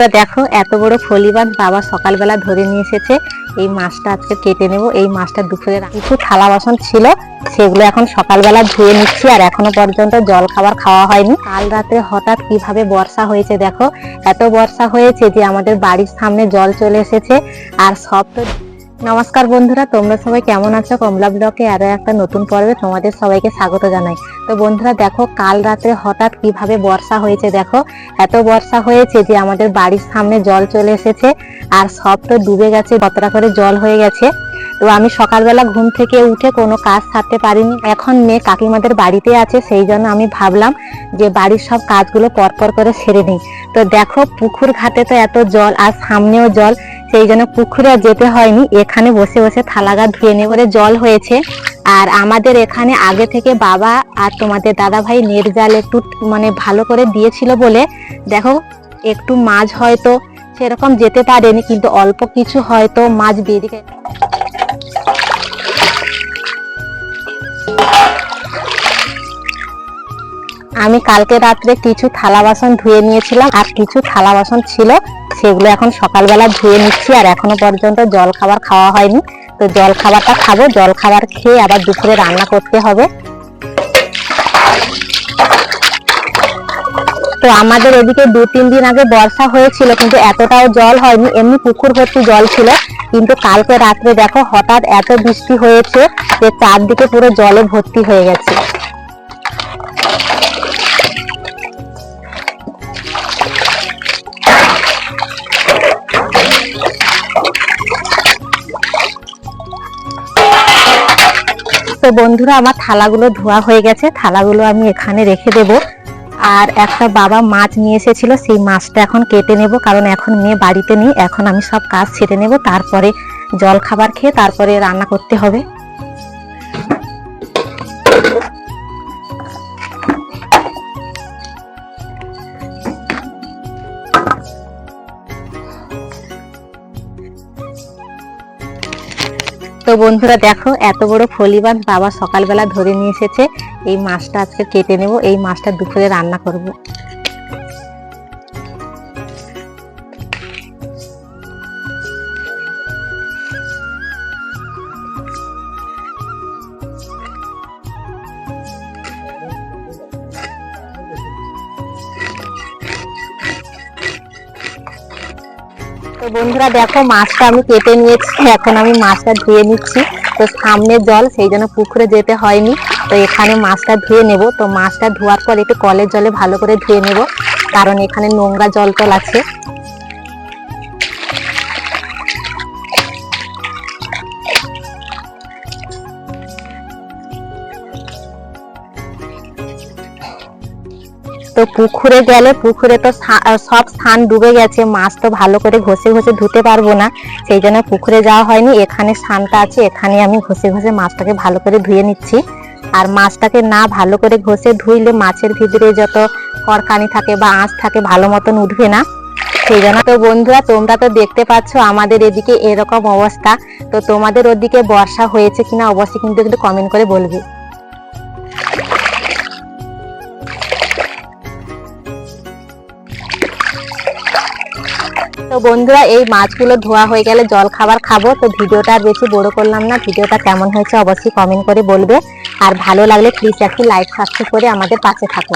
তো দেখো, এত বড় ফলিবান বাবা সকালবেলা ধরে নিয়ে এসেছে। এই মাছটা আজকে কেটে নেব। এই মাছটা দুপুরে কিছু থালা বাসন ছিল, সেগুলো এখন সকালবেলা ধুয়ে নিচ্ছি, আর এখনও পর্যন্ত জল খাবার খাওয়া হয়নি। কাল রাতে হঠাৎ কীভাবে বর্ষা হয়েছে দেখো। এত বর্ষা হয়েছে যে আমাদের বাড়ির সামনে জল চলে এসেছে, আর সব তো নমস্কার বন্ধুরা, তোমরা সবাই কেমন আছো? কমলা ব্লকে আরও একটা নতুন পর্বে তোমাদের সবাইকে স্বাগত জানাই। তো বন্ধুরা, দেখো, কাল রাতে হঠাৎ কীভাবে বর্ষা হয়েছে, দেখো। এত বর্ষা হয়েছে যে আমাদের বাড়ির সামনে জল চলে এসেছে, আর সব তো ডুবে গেছে, কতটা করে জল হয়ে গেছে। তো আমি সকালবেলা ঘুম থেকে উঠে কোনো কাজ সারতে পারিনি। এখন মেয়ে কাকিমাদের বাড়িতে আছে, সেই জন্য আমি ভাবলাম যে বাড়ির সব কাজগুলো পরপর করে সেরে নিই। তো দেখো, পুকুর ঘাটে তো এত জল, আর সামনেও জল সেই জন্য পুকুরে আর যেতে হয়নি। এখানে বসে বসে থালাগা ধুয়ে নিয়ে করে জল হয়েছে। আর আমাদের এখানে আগে থেকে বাবা আর তোমাদের দাদা ভাই নেট জাল একটু মানে ভালো করে দিয়েছিল বলে। দেখো, একটু মাছ হয়তো সেরকম যেতে পারেনি, কিন্তু অল্প কিছু হয়তো মাছ বেরিয়ে আমি কালকে রাত্রে কিছু থালা বাসন ধুয়ে নিয়েছিলাম, আর কিছু থালা বাসন ছিল। সেগুলো এখন সকালবেলা ধুয়ে নিচ্ছি, আর এখনও পর্যন্ত জল খাবার খাওয়া হয়নি। তো জল খাবারটা খাব, জল খাবার খেয়ে আবার দুপুরে রান্না করতে হবে। তো আমাদের এদিকে দু তিন দিন আগে বর্ষা হয়েছিল, কিন্তু এতটাও জল হয়নি, এমনি পুকুর ভর্তি জল ছিল। কিন্তু কালকে রাত্রে দেখো হঠাৎ এত বৃষ্টি হয়েছে যে চারদিকে পুরো জলে ভর্তি হয়ে গেছে। তো বন্ধুরা, আমার থালাগুলো ধোয়া হয়ে গেছে। থালাগুলো আমি এখানে রেখে দেব। আর একটা বাবা মাছ নিয়ে এসেছিল, সেই মাছটা এখন কেটে নেব, কারণ এখন মেয়ে বাড়িতে নেই। এখন আমি সব কাজ ছেড়ে নেব, তারপরে জল খাবার খেয়ে তারপরে রান্না করতে হবে। তো বন্ধুরা দেখো, এত বড় ফলিবান বাবা সকালবেলা ধরে নিয়ে এসেছে। এই মাছটা আজকে কেটে নেব, এই মাছটা দুপুরে রান্না করব। তো বন্ধুরা দেখো, মাছটা আমি কেটে নিয়েছি, এখন আমি মাছটা ধুয়ে নিচ্ছি। তো সামনে জল, সেই জন্য পুকুরে যেতে হয়নি। তো এখানে মাছটা ধুয়ে নেব। তো মাছটা ধোয়ার পর একটু কলের জলে ভালো করে ধুয়ে নেব। কারণ এখানে নোংরা জল টল আছে। পুকুরে গেলে পুকুরে তো সব স্থান ডুবে গেছে, মাছ তো ভালো করে ঘষে ঘষে ধুতে পারব না, সেই জন্য পুকুরে যাওয়া হয়নি, এখানে স্থানটা আছে, এখানে আমি ঘষে ঘষে মাছটাকে ভালো করে ধুয়ে নিচ্ছি। আর মাছটাকে না ভালো করে ঘষে ধুইলে মাছের ভিতরে যত খড়কানি থাকে বা আঁশ থাকে ভালো মতন উঠবে না। সেই জন্য তো বন্ধুরা, তোমরা তো দেখতে পাচ্ছ আমাদের এদিকে এরকম অবস্থা। তো তোমাদের ওদিকে বর্ষা হয়েছে কিনা, অবশ্যই কিন্তু একটু কমেন্ট করে বলবে। তো বন্ধুরা, এই মাছগুলো ধোয়া হয়ে গেলে জল খাবার খাব। তো ভিডিওটা আর বেশি বড় করলাম না, ভিডিওটা কেমন হয়েছে অবশ্যই কমেন্ট করে বলবে। আর ভালো লাগলে প্লিজ একটি লাইক সাবস্ক্রাইব করে আমাদের পাশে থাকো